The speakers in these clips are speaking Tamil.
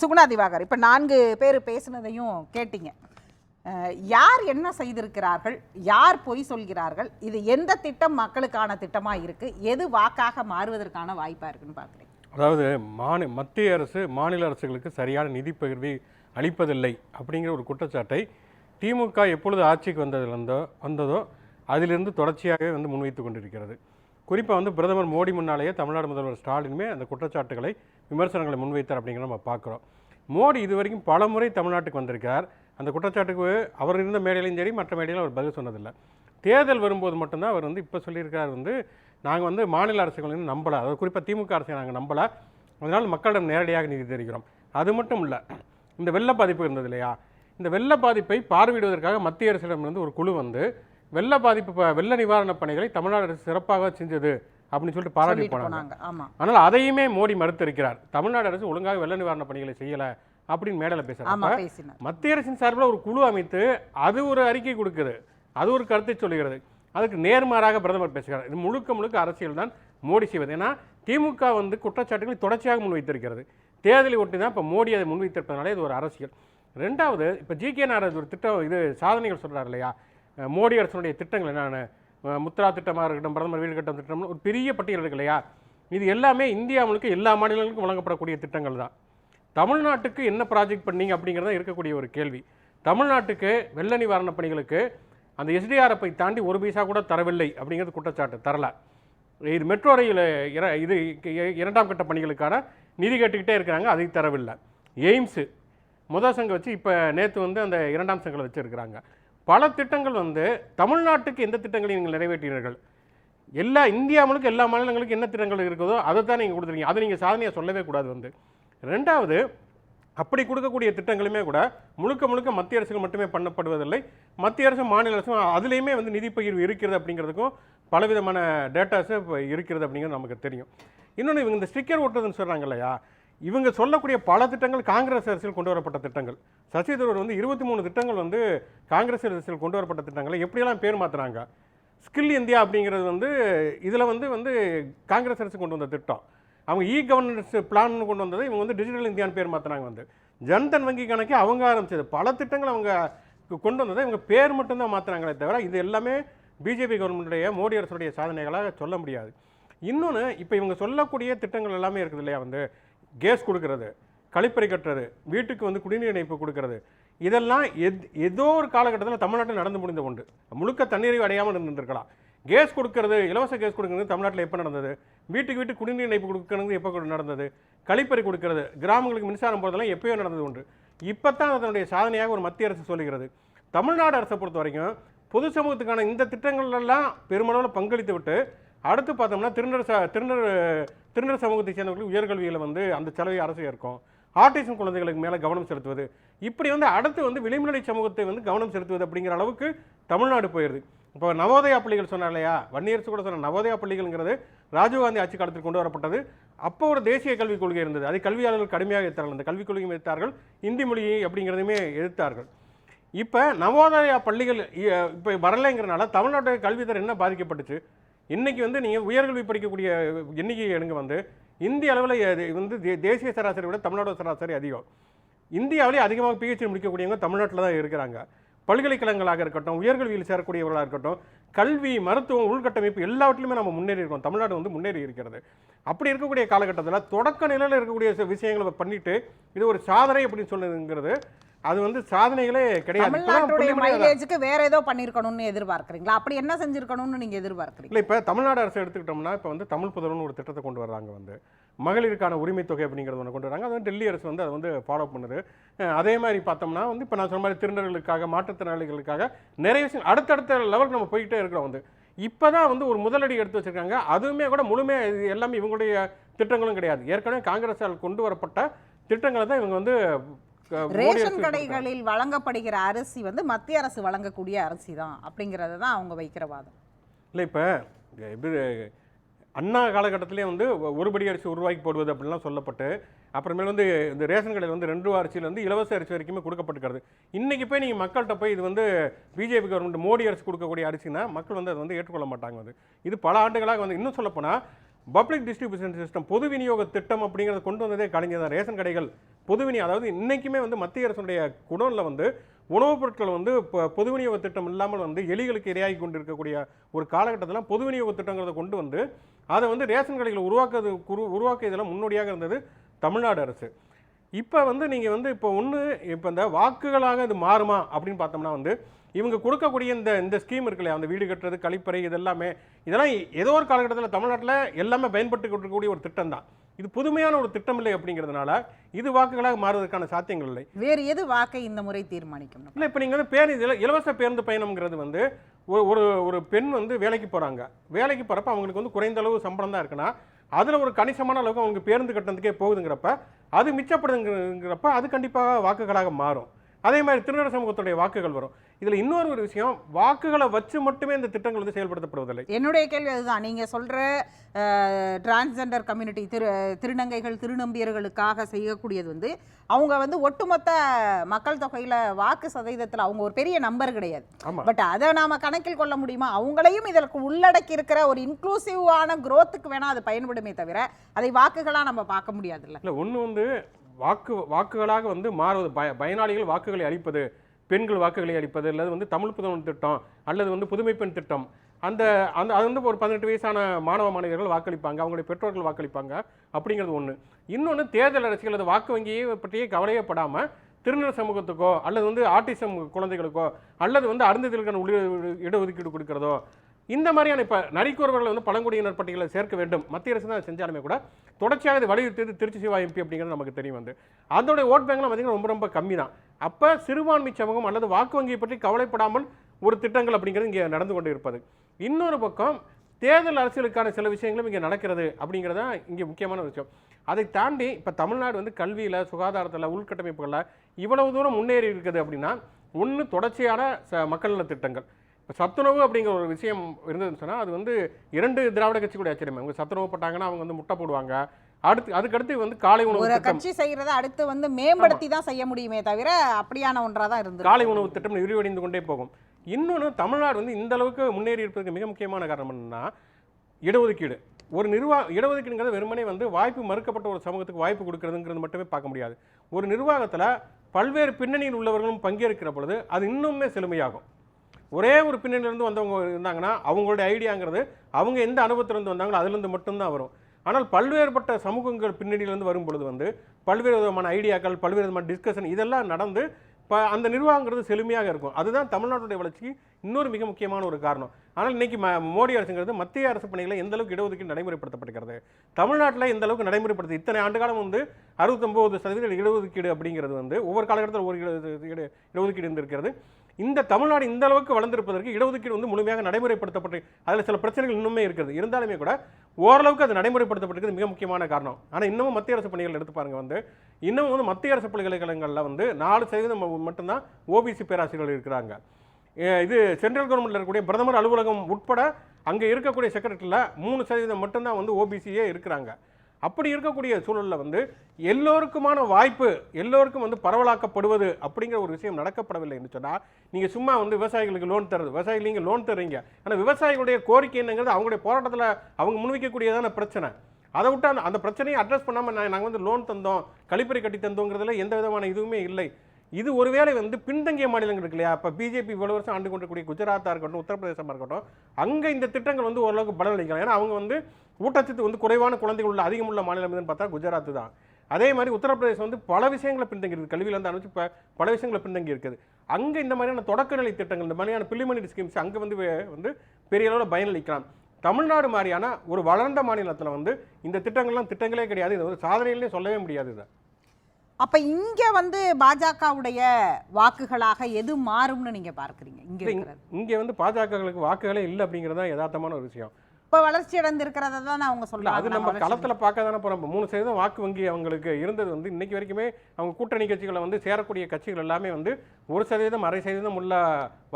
சுகுணா திவாகர் இப்போ நான்கு பேர் பேசுனதையும் கேட்டீங்க. யார் என்ன செய்திருக்கிறார்கள்? யார் பொய் சொல்கிறார்கள்? இது எந்த திட்டம் மக்களுக்கான திட்டமாக இருக்குது எது வாக்காக மாறுவதற்கான வாய்ப்பாக இருக்குன்னு பார்க்குறேன் அதாவது மாநி மத்திய அரசு மாநில அரசுகளுக்கு சரியான நிதி பகிர்வை அளிப்பதில்லை அப்படிங்கிற ஒரு குற்றச்சாட்டை திமுக எப்பொழுது ஆட்சிக்கு வந்ததிலிருந்தோ வந்ததோ அதிலிருந்து தொடர்ச்சியாகவே வந்து முன்வைத்து கொண்டிருக்கிறது. குறிப்பாக வந்து பிரதமர் மோடி முன்னாலேயே தமிழ்நாடு முதல்வர் ஸ்டாலினுமே அந்த குற்றச்சாட்டுகளை விமர்சனங்களை முன்வைத்தார் அப்படிங்கிறத நம்ம பார்க்குறோம். மோடி இதுவரைக்கும் பல முறை தமிழ்நாட்டுக்கு வந்திருக்கார். அந்த குற்றச்சாட்டுக்கு அவர் இருந்த மேடையிலையும் சரி மற்ற மேடையிலும் அவர் பதில் சொன்னதில்லை. தேர்தல் வரும்போது மட்டும்தான் அவர் வந்து இப்போ சொல்லியிருக்கார் வந்து நாங்கள் வந்து மாநில அரசுகள் வந்து நம்பலை. அதாவது குறிப்பாக திமுக அரசை நாங்கள் நம்பலை. அதனால் மக்களிடம் நேரடியாக நிதி தெரிவிக்கிறோம். அது மட்டும் இல்லை இந்த வெள்ள பாதிப்பு இருந்தது இல்லையா? இந்த வெள்ள பாதிப்பை பார்வையிடுவதற்காக மத்திய அரசிடமிருந்து ஒரு குழு வந்து வெள்ள பாதிப்பு வெள்ள நிவாரணப் பணிகளை தமிழ்நாடு அரசு சிறப்பாக செஞ்சது அப்படின்னு சொல்லிட்டு பாராட்டி போனாங்க. ஆனால் அதையுமே மோடி மறுத்திருக்கிறார். தமிழ்நாடு அரசு ஒழுங்காக வெள்ள நிவாரணப் பணிகளை செய்யலை அப்படின்னு மேடையில் ஆமா பேசுகிறாங்க மத்திய அரசின் சார்பில் ஒரு குழு அமைத்து அது ஒரு அறிக்கை கொடுக்குது. அது ஒரு கருத்தை சொல்லுகிறது. அதுக்கு நேர்மாறாக பிரதமர் பேசுகிறார். இது முழுக்க முழுக்க அரசியல் தான் மோடி செய்வது. ஏன்னா திமுக வந்து குற்றச்சாட்டுகளை தொடர்ச்சியாக முன்வைத்திருக்கிறது. தேர்தலை ஒட்டி தான் இப்போ மோடி அதை முன்வைத்திருப்பதனால இது ஒரு அரசியல். ரெண்டாவது இப்போ ஜி கே நாராஜ் ஒரு திட்டம் இது சாதனைகள் சொல்றார் இல்லையா? மோடி அரசனுடைய திட்டங்கள் என்னென்ன? முத்ரா திட்டமாக இருக்கட்டும் பிரதமர் வீடு கட்டம் திட்டம் ஒரு பெரிய பட்டியல் இருக்கு இல்லையா? இது எல்லாமே இந்தியா முழுக்க எல்லா மாநிலங்களுக்கும் வழங்கப்படக்கூடிய திட்டங்கள் தான். தமிழ்நாட்டுக்கு என்ன ப்ராஜெக்ட் பண்ணீங்க அப்படிங்கிறத இருக்கக்கூடிய ஒரு கேள்வி. தமிழ்நாட்டுக்கு வெள்ள நிவாரணப் பணிகளுக்கு அந்த எஸ்டிஆர்எஃப்பை தாண்டி ஒரு பைசா கூட தரவில்லை அப்படிங்கிறது குற்றச்சாட்டு தரல. இது மெட்ரோ ரயில் இர- இது இரண்டாம் கட்ட பணிகளுக்கான நிதி கேட்டுக்கிட்டே இருக்கிறாங்க அதை தரவில்லை. எய்ம்ஸு முதல் சங்கம் வச்சு இப்போ நேற்று வந்து அந்த இரண்டாம் சங்கங்களை வச்சுருக்கிறாங்க. பல திட்டங்கள் வந்து தமிழ்நாட்டுக்கு எந்த திட்டங்களையும் நீங்கள் நிறைவேற்றினீர்கள்? எல்லா இந்தியா முழுக்க எல்லா மாநிலங்களுக்கும் என்ன திட்டங்கள் இருக்குதோ அதை தான் நீங்கள் கொடுத்துருக்கீங்க. அதை நீங்கள் சாதனையாக சொல்லவே கூடாது வந்து. ரெண்டாவது அப்படி கொடுக்கக்கூடிய திட்டங்களுமே கூட முழுக்க முழுக்க மத்திய அரசுக்கு மட்டுமே பண்ணப்படுவதில்லை. மத்திய அரசும் மாநில அரசும் அதுலேயுமே வந்து நிதி பகிர்வு இருக்கிறது அப்படிங்கிறதுக்கும் பலவிதமான டேட்டாஸு இப்போ இருக்கிறது அப்படிங்கிறது நமக்கு தெரியும். இன்னொன்று இவங்க இந்த ஸ்டிக்கர் ஓட்டுறதுன்னு சொல்கிறாங்க இல்லையா? இவங்க சொல்லக்கூடிய பல திட்டங்கள் காங்கிரஸ் அரசில் கொண்டு வரப்பட்ட திட்டங்கள். சசி தரூர் வந்து இருபத்தி மூணு திட்டங்கள் வந்து காங்கிரஸ் அரசில் கொண்டு வரப்பட்ட திட்டங்களை எப்படியெல்லாம் பேர் மாற்றுறாங்க ஸ்கில் இந்தியா அப்படிங்கிறது வந்து இதில் வந்து வந்து காங்கிரஸ் அரசு கொண்டு வந்த திட்டம். அவங்க இ கவர்னன்ஸ் பிளான் கொண்டு வந்தது இவங்க வந்து டிஜிட்டல் இந்தியான்னு பேர் மாற்றினாங்க வந்து. ஜன்தன் வங்கி கணக்கே அவங்க ஆரம்பிச்சது. பல திட்டங்கள் அவங்க கொண்டு வந்ததை இவங்க பேர் மட்டும்தான் மாற்றுறாங்களே தவிர இது எல்லாமே பிஜேபி கவர்மெண்ட்டுடைய மோடி அரசுடைய சாதனைகளாக சொல்ல முடியாது. இன்னொன்று இப்போ இவங்க சொல்லக்கூடிய திட்டங்கள் எல்லாமே இருக்குது இல்லையா வந்து? கேஸ் கொடுக்கறது கழிப்பறை கட்டுறது வீட்டுக்கு வந்து குடிநீர் இணைப்பு கொடுக்கறது இதெல்லாம் எத் ஏதோ ஒரு காலகட்டத்தில் தமிழ்நாட்டில் நடந்து முடிந்த உண்டு முழுக்க தண்ணீரை அடையாமல் இருந்திருக்கலாம் கேஸ் கொடுக்கறது இலவச கேஸ் கொடுக்கறது தமிழ்நாட்டில் எப்போ நடந்தது? வீட்டுக்கு வீட்டு குடிநீர் இணைப்பு கொடுக்கறது எப்போ நடந்தது? கழிப்பறை கொடுக்கறது கிராமங்களுக்கு மின்சாரம் போகிறதெல்லாம் எப்பயோ நடந்தது உண்டு இப்போ தான் அதனுடைய சாதனையாக ஒரு மத்திய அரசு சொல்லுகிறது. தமிழ்நாடு அரசை பொறுத்த வரைக்கும் பொது சமூகத்துக்கான இந்த திட்டங்கள் எல்லாம் பெருமளவில் பங்களித்து விட்டு அடுத்து பார்த்தோம்னா திருநர் ச திருநர் திருநர் சமூகத்தை சேர்ந்தவர்களுக்கு உயர்கல்வியில் வந்து அந்த செலவை அரசு ஏற்கும். ஆர்டிசம் குழந்தைகளுக்கு மேலே கவனம் செலுத்துவது. இப்படி வந்து அடுத்து வந்து விளிம்புநிலை சமூகத்தை வந்து கவனம் செலுத்துவது அப்படிங்கிற அளவுக்கு தமிழ்நாடு போயிடுது இப்போ நவோதயா பள்ளிகள் சொன்னார் இல்லையா? வன்னியரசு கூட சொன்ன நவோதயா பள்ளிகள்ங்கிறது ராஜீவ்காந்தி ஆட்சி காலத்தில் கொண்டு வரப்பட்டது. அப்போ ஒரு தேசிய கல்விக் கொள்கை இருந்தது. அது கல்வியாளர்கள் கடுமையாக எதிர்த்தார்கள். அந்த கல்விக் கொள்கையும் எதிர்த்தார்கள். இந்தி மொழியை அப்படிங்கிறதுமே எதிர்த்தார்கள். இப்போ நவோதயா பள்ளிகள் இப்போ வரலைங்கிறனால தமிழ்நாட்டு கல்வித்தரம் என்ன பாதிக்கப்பட்டுச்சு? இன்றைக்கி வந்து நீங்கள் உயர்கல்வி படிக்கக்கூடிய எண்ணிக்கை எடுங்க வந்து இந்திய அளவில் வந்து தே- தேசிய சராசரி விட தமிழ்நாடு சராசரி அதிகம். இந்தியாவிலே அதிகமாக பிஹெச்டி முடிக்கக்கூடியவங்க தமிழ்நாட்டில் தான் இருக்கிறாங்க. பல்கலைக்கழகங்களாக இருக்கட்டும் உயர்கல்வியில் சேரக்கூடியவர்களாக இருக்கட்டும் கல்வி மருத்துவம் உள்கட்டமைப்பு எல்லாவற்றிலுமே நம்ம முன்னேறி இருக்கோம். தமிழ்நாடு வந்து முன்னேறி இருக்கிறது. அப்படி இருக்கக்கூடிய காலகட்டத்தில் தொடக்க நிலையில் இருக்கக்கூடிய சில விஷயங்களை பண்ணிட்டு இது ஒரு சாதனை அப்படின்னு சொல்லுங்கிறது அது வந்து சாதனைகளே கிடையாது. தமிழ்நாட்டுடைய மைலேஜுக்கு வேற ஏதோ பண்ணிருக்கணும்னு எதிர்பார்க்கறீங்களா? அப்படி என்ன செஞ்சிருக்கணும்னு நீங்க எதிர்பார்க்கறீங்க? இல்லை இப்போ தமிழ்நாடு அரசு எடுத்துக்கிட்டோம்னா இப்போ வந்து தமிழ் புதல்வன் ஒரு திட்டத்தை கொண்டு வர்றாங்க வந்து. மகளிருக்கான உரிமை தொகை அப்படிங்கிறது ஒன்று கொண்டு வராங்க அது வந்து டெல்லி அரசு வந்து அதை வந்து ஃபாலோ பண்ணுது. அதே மாதிரி பார்த்தோம்னா வந்து இப்போ நான் சொன்ன மாதிரி திருநர்களுக்காக மாற்றுத்திறனாளிகளுக்காக நிறைய விஷயம் அடுத்தடுத்த லெவலுக்கு நம்ம போய்கிட்டே இருக்கிறோம் வந்து. இப்போ தான் வந்து ஒரு முதலடி எடுத்து வச்சிருக்காங்க. அதுவுமே கூட முழுமையாக இது எல்லாமே இவங்களுடைய திட்டங்களும் கிடையாது. ஏற்கனவே காங்கிரஸால் கொண்டு வரப்பட்ட திட்டங்களை தான் இவங்க வந்து ரேஷன். கடைகளில் வழங்கப்படுகிற அரிசி வந்து மத்திய அரசு வழங்கக்கூடிய அரிசி தான் அப்படிங்கறது தான் அவங்க வைக்கிற வாதம். இல்லை இப்போ இது அண்ணா காலகட்டத்திலே வந்து ஒ- ஒரு படி அரிசி ரூபாய்க்கு போடுவது அப்படிலாம் சொல்லப்பட்டு அப்புறமேல் வந்து இந்த ரேஷன் கடையில் வந்து ரெண்டு ரூபா அரிசியில் வந்து இலவச அரிசி வரைக்குமே கொடுக்கப்பட்டுக்கிறது இன்றைக்கி போய் நீங்கள் மக்கள்கிட்ட போய் இது வந்து பிஜேபி கவர்மெண்ட் மோடி அரசு கொடுக்கக்கூடிய அரிசினா மக்கள் வந்து அதை வந்து ஏற்றுக்கொள்ள மாட்டாங்க வந்து இது பல ஆண்டுகளாக வந்து இன்னும் சொல்லப்போனால் பப்ளிக் டிஸ்ட்ரிபியூஷன் சிஸ்டம் பொது விநியோக திட்டம் அப்படிங்கிறத கொண்டு வந்ததே கலைஞர் தான். ரேஷன் கடைகள் பொதுவினி அதாவது இன்றைக்குமே வந்து மத்திய அரசுடைய குடோனில் வந்து உணவுப் பொருட்கள் வந்து இப்போ பொது விநியோக திட்டம் இல்லாமல் வந்து எலிகளுக்கு இரையாகி கொண்டு இருக்கக்கூடிய ஒரு காலகட்டத்தில் பொது விநியோக திட்டங்கிறத கொண்டு வந்து அதை வந்து ரேஷன் கடைகளை உருவாக்குறது உரு- உருவாக்கியதெல்லாம் முன்னோடியாக இருந்தது தமிழ்நாடு அரசு. இப்போ வந்து நீங்கள் வந்து இப்போ ஒன்று இப்போ இந்த வாக்குகளாக இது மாறுமா அப்படின்னு பார்த்தோம்னா வந்து இவங்க கொடுக்கக்கூடிய இந்த இந்த ஸ்கீம் இருக்கு இல்லையா? அந்த வீடு கட்டுறது கழிப்பறை இது எல்லாமே இதெல்லாம் ஏதோ ஒரு காலகட்டத்தில் தமிழ்நாட்டில் எல்லாமே பயன்பட்டு கொண்டிருக்கக்கூடிய ஒரு திட்டம் தான். இது புதுமையான ஒரு திட்டம் இல்லை அப்படிங்கிறதுனால இது வாக்குகளாக மாறுவதற்கான சாத்தியங்கள் இல்லை. வேறு எது வாக்கை இந்த முறை தீர்மானிக்கும் இல்லை இப்போ நீங்கள் வந்து பேருந்து இல- இலவச பேருந்து பயணம்ங்கிறது வந்து ஒரு ஒரு ஒரு பெண் வந்து வேலைக்கு போகிறாங்க வேலைக்கு போகிறப்ப அவங்களுக்கு வந்து குறைந்த அளவு சம்பளம் தான் இருக்குன்னா அதில் ஒரு கணிசமான அளவுக்கு அவங்க பேருந்து கட்டணத்துக்கே போகுதுங்கிறப்ப அது மிச்சப்படுதுங்கிறப்ப அது கண்டிப்பாக வாக்குகளாக மாறும். அதே மாதிரி திருநெல்வேலி சமூகத்துடைய வாக்குகள் வரும். இதில் இன்னொரு ஒரு விஷயம் வாக்குகளை வச்சு மட்டுமே இந்த திட்டங்கள் வந்து செயல்படுத்தப்படுவதில்லை. என்னுடைய கேள்வி அதுதான். நீங்க சொல்ற டிரான்ஸ்ஜெண்டர் கம்யூனிட்டி திரு திருநங்கைகள் திருநம்பியர்களுக்காக செய்யக்கூடியது வந்து அவங்க வந்து ஒட்டுமொத்த மக்கள் தொகையில வாக்கு சதவீதத்துல அவங்க ஒரு பெரிய நம்பர் கிடையாது. பட் அதை நாம கணக்கில் கொள்ள முடியுமா? அவங்களையும் இதற்கு உள்ளடக்கி இருக்கிற ஒரு இன்க்ளூசிவான growth-க்கு வேணா அது பயன்படுமே தவிர அதை வாக்குகளா நம்ம பார்க்க முடியாதுல்ல. இல்லை ஒன்று வந்து வாக்கு வாக்குகளாக வந்து மாறுவது பய பயனாளிகள் வாக்குகளை அளிப்பது பெண்கள் வாக்குகளை அளிப்பது அல்லது வந்து தமிழ் புதன் திட்டம் அல்லது வந்து புதுமை பெண் திட்டம். அந்த அந்த அது வந்து ஒரு பதினெட்டு வயசான மாணவ மாணவியர்கள் வாக்களிப்பாங்க அவங்களுடைய பெற்றோர்கள் வாக்களிப்பாங்க அப்படிங்கிறது ஒன்று இன்னொன்று தேர்தல் அரசியல் அது வாக்கு வங்கியை பற்றியே கவலையப்படாமல் திருநெல் சமூகத்துக்கோ அல்லது வந்து ஆர்டிசம் குழந்தைகளுக்கோ அல்லது வந்து அருந்ததிகளுக்கான உள்ள இடஒதுக்கீடு கொடுக்கிறதோ இந்த மாதிரியான இப்போ நரிக்குறவர்களை வந்து பழங்குடியினர் பட்டியலில் சேர்க்க வேண்டும். மத்திய அரசு தான் செஞ்சாலுமே கூட தொடர்ச்சியாக இது வலியுறுத்தியது திருச்சி சிவா எம்பி அப்படிங்கிறது நமக்கு தெரியும் வந்து. அதோடைய ஓட் பேங்க்லாம் பார்த்தீங்கன்னா ரொம்ப ரொம்ப கம்மி தான். அப்போ சிறுபான்மை சமூகம் அல்லது வாக்கு வங்கியை பற்றி கவலைப்படாமல் ஒரு திட்டங்கள் அப்படிங்கிறது இங்கே நடந்து கொண்டு இருப்பது. இன்னொரு பக்கம் தேர்தல் அரசியலுக்கான சில விஷயங்களும் இங்கே நடக்கிறது அப்படிங்கிறது தான் இங்கே முக்கியமான விஷயம். அதை தாண்டி இப்போ தமிழ்நாடு வந்து கல்வியில் சுகாதாரத்தில் உள்கட்டமைப்புகளில் இவ்வளவு தூரம் முன்னேறி இருக்குது அப்படின்னா ஒன்று தொடர்ச்சியான ச மக்கள் நலத் திட்டங்கள். இப்போ சத்துணவு அப்படிங்கிற ஒரு விஷயம் இருந்ததுன்னு சொன்னால் அது வந்து இரண்டு திராவிட கட்சி கூட ஆச்சரியமே. அவங்க சத்துணவு போட்டாங்கன்னா அவங்க வந்து முட்டை போடுவாங்க. அடுத்து அதுக்கடுத்து வந்து காலை உணவு ஒரு கட்சி செய்யறத அடுத்து வந்து மேம்படுத்தி தான் செய்ய முடியுமே தவிர அப்படியான ஒன்றா தான் இருந்து காலை உணவு திட்டம் விரிவடைந்து கொண்டே போகும். இன்னொன்று தமிழ்நாடு வந்து இந்த அளவுக்கு முன்னேறி இருப்பதற்கு மிக முக்கியமான காரணம் என்னன்னா இடஒதுக்கீடு. ஒரு நிர்வாக இடஒதுக்கீடுங்கிறது வெறுமனே வந்து வாய்ப்பு மறுக்கப்பட்ட ஒரு சமூகத்துக்கு வாய்ப்பு கொடுக்கறதுங்கிறது மட்டுமே பார்க்க முடியாது. ஒரு நிர்வாகத்தில் பல்வேறு பின்னணியில் உள்ளவர்களும் பங்கேற்கிற பொழுது அது இன்னுமே செழுமையாகும். ஒரே ஒரு பின்னணியிலேருந்து வந்தவங்க இருந்தாங்கன்னா அவங்களுடைய ஐடியாங்கிறது அவங்க எந்த அனுபவத்திலிருந்து வந்தாங்களோ அதுலேருந்து மட்டும்தான் வரும். ஆனால் பல்வேறுபட்ட சமூகங்கள் பின்னணியிலேருந்து வரும் பொழுது வந்து பல்வேறு விதமான ஐடியாக்கள் பல்வேறு விதமான டிஸ்கஷன் இதெல்லாம் நடந்து இப்போ அந்த நிர்வாகங்கிறது செழுமையாக இருக்கும். அதுதான் தமிழ்நாட்டுடைய வளர்ச்சிக்கு இன்னொரு மிக முக்கியமான ஒரு காரணம். ஆனால் இன்னைக்கு ம மோடி அரசுங்கிறது மத்திய அரசு பணிகளை எந்த அளவுக்கு இடஒதுக்கீடு நடைமுறைப்படுத்தப்படுகிறது தமிழ்நாட்டில் எந்த அளவுக்கு நடைமுறைப்படுத்து இத்தனை ஆண்டு காலம் வந்து அறுபத்தொம்போது சதவீத இடஒதுக்கீடு அப்படிங்கிறது வந்து ஒவ்வொரு காலகட்டத்தில் ஒரு இட- இடஒதுக்கீடு இருந்திருக்கிறது. இந்த தமிழ்நாடு இந்த அளவுக்கு வளர்ந்திருப்பதற்கு இடஒதுக்கீடு வந்து முழுமையாக நடைமுறைப்படுத்தப்பட்டு அதில் சில பிரச்சனைகள் இன்னுமே இருக்கிறது இருந்தாலுமே கூட ஓரளவுக்கு அது நடைமுறைப்படுத்தப்பட்டிருக்கிறது மிக முக்கியமான காரணம். ஆனால் இன்னமும் மத்திய அரசு பணிகள் எடுத்து பாருங்க வந்து இன்னமும் வந்து மத்திய அரசு பல்கலைக்கழகங்களில் வந்து நாலு சதவீதம் மட்டும்தான் ஓபிசி பேராசிரியர்கள் இருக்கிறாங்க. இது சென்ட்ரல் கவர்மெண்ட்டில் இருக்கக்கூடிய பிரதமர் அலுவலகம் உட்பட அங்கே இருக்கக்கூடிய செக்ரட்டரியில் மூணு சதவீதம் மட்டும்தான் வந்து ஓபிசியே இருக்கிறாங்க. அப்படி இருக்கக்கூடிய சூழலில் வந்து எல்லோருக்குமான வாய்ப்பு எல்லோருக்கும் வந்து பரவலாக்கப்படுவது அப்படிங்கிற ஒரு விஷயம் நடக்கப்படவில்லை என்று சொன்னால் நீங்கள் சும்மா வந்து விவசாயிகளுக்கு லோன் தருது விவசாயிகள் நீங்கள் லோன் தருவீங்க ஆனால் விவசாயிகளுடைய கோரிக்கை என்னங்கிறது அவங்களுடைய போராட்டத்தில் அவங்க முன்வைக்கக்கூடியதான பிரச்சனை. அதை விட்டு அந்த அந்த பிரச்சனையை அட்ரஸ் பண்ணாமல் நாங்கள் வந்து லோன் தந்தோம் கழிப்பறை கட்டி தந்தோங்கிறதுல எந்த விதமான இதுவுமே இல்லை. இது ஒருவேளை வந்து பின்தங்கிய மாநிலங்கள் இருக்கு இல்லையா? இப்போ பிஜேபி இவ்வளோ வருஷம் ஆண்டு கொண்டிருக்கக்கூடிய குஜராத்தாக இருக்கட்டும் உத்தரப்பிரதேசமாக இருக்கட்டும் அங்கே இந்த திட்டங்கள் வந்து ஓரளவுக்கு பலனளிக்கலாம் ஏன்னா அவங்க வந்து ஊட்டச்சத்து வந்து குறைவான குழந்தைகள் உள்ள அதிகம் உள்ள மாநிலம் எதுன்னு பார்த்தா குஜராத் தான். அதே மாதிரி உத்தரப்பிரதேசம் வந்து பல விஷயங்களை பின்தங்கி இருக்குது கல்வியில இருந்து அனுப்பிச்சு பல விஷயங்களை பின்தங்கி இருக்குது அங்கே இந்த மாதிரியான தொடக்கநிலை திட்டங்கள் இந்த மாதிரியான பிலிமனரி ஸ்கீம்ஸ் அங்கே வந்து வந்து பெரிய அளவில் பயனளிக்கலாம். தமிழ்நாடு மாதிரியான ஒரு வளர்ந்த மாநிலத்தில் வந்து இந்த திட்டங்கள்லாம் திட்டங்களே கிடையாது. இது வந்து சாதனையிலே சொல்லவே முடியாது இதை. அப்ப இங்க வந்து பாஜகவுடைய வாக்குகளாக எது மாறும்னு நீங்க பார்க்கறீங்க? இங்க இங்கே வந்து பாஜகங்களுக்கு வாக்குகளே இல்லை அப்படிங்கிறது தான் யதார்த்தமான ஒரு விஷயம். இப்ப வளர்ச்சி அடைந்திருக்கிறத தான் அவங்க சொல்றாங்க. அது நம்ம களத்துல பார்க்க தானே இப்ப மூணு சதவீதம் வாக்கு வங்கி அவங்களுக்கு இருந்தது வந்து. இன்னைக்கு வரைக்குமே அவங்க கூட்டணி கட்சிகளை வந்து சேரக்கூடிய கட்சிகள் எல்லாமே வந்து ஒரு சதவீதம் அரை சதவீதம் உள்ள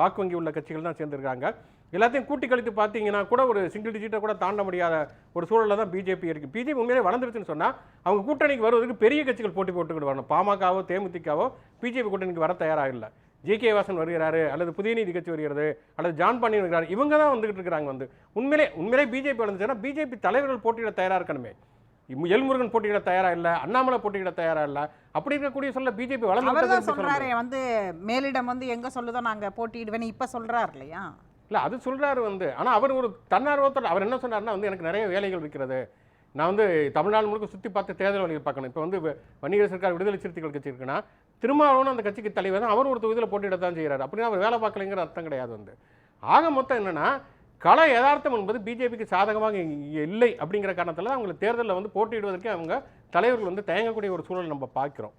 வாக்கு வங்கி உள்ள கட்சிகள் தான் சேர்ந்திருக்காங்க. எல்லாத்தையும் கூட்டி கழித்து பார்த்தீங்கன்னா கூட ஒரு சிங்கிள் டிஜிட்டை கூட தாண்ட முடியாத ஒரு சூழல்ல தான் பிஜேபி இருக்கு. பிஜேபி உண்மையிலே வளர்ந்துருச்சுன்னு சொன்னா அவங்க கூட்டணிக்கு வருவதற்கு பெரிய கட்சிகள் போட்டி போட்டுக்கிட்டு வரணும் பாமகவோ தேமுதிகவோ பிஜேபி கூட்டணிக்கு வர தயாராக இல்லை. ஜி கே வாசன் வருகிறாரு அல்லது புதிய நீதி கட்சி வருகிறது அல்லது ஜான் பாண்டியன் வருகிறார் இவங்க தான் வந்துகிட்டு இருக்கிறாங்க வந்து. உண்மையிலே உண்மையிலே பிஜேபி வளர்ந்துச்சுன்னா பிஜேபி தலைவர்கள் போட்டியிட தயாரா இருக்கணுமே. எல்முருகன் போட்டியிட தயாரா இல்ல அண்ணாமலை போட்டியிட தயாரா இல்ல அப்படி இருக்கக்கூடிய சொல்ல பிஜேபி வளர்ந்து சொல்றாரு வந்து மேலிடம் வந்து எங்க சொல்லுதோ நாங்க போட்டியிடுவேன்னு இப்ப சொல்றாரு இல்லையா? இல்ல அது சொல்றாரு வந்து. ஆனா அவர் ஒரு தன்னார்வத்தோட அவர் என்ன சொன்னாருன்னா வந்து எனக்கு நிறைய வேலைகள் இருக்கிறது. நான் வந்து தமிழ்நாடு முழுக்க சுற்றி பார்த்து தேர்தல் வழிகள் பார்க்கணும். இப்போ வந்து வணிகர் சர்க்கார் விடுதலை சிறுத்தைகள் கட்சி இருக்குன்னா திருமாவளவன் அந்த கட்சிக்கு தலைவர் தான். அவர் ஒரு தொகுதியில் போட்டியிட தான் செய்கிறார் அப்படின்னா அவர் வேலை பார்க்கலைங்கிற அர்த்தம் கிடையாது வந்து. ஆக மொத்தம் என்னென்னா கள யதார்த்தம் என்பது பிஜேபிக்கு சாதகமாக இங்கே இல்லை அப்படிங்கிற காரணத்தில் தான் அவங்களை தேர்தலில் வந்து போட்டியிடுவதற்கே அவங்க தலைவர்கள் வந்து தயங்கக்கூடிய ஒரு சூழல் நம்ம பார்க்கிறோம்.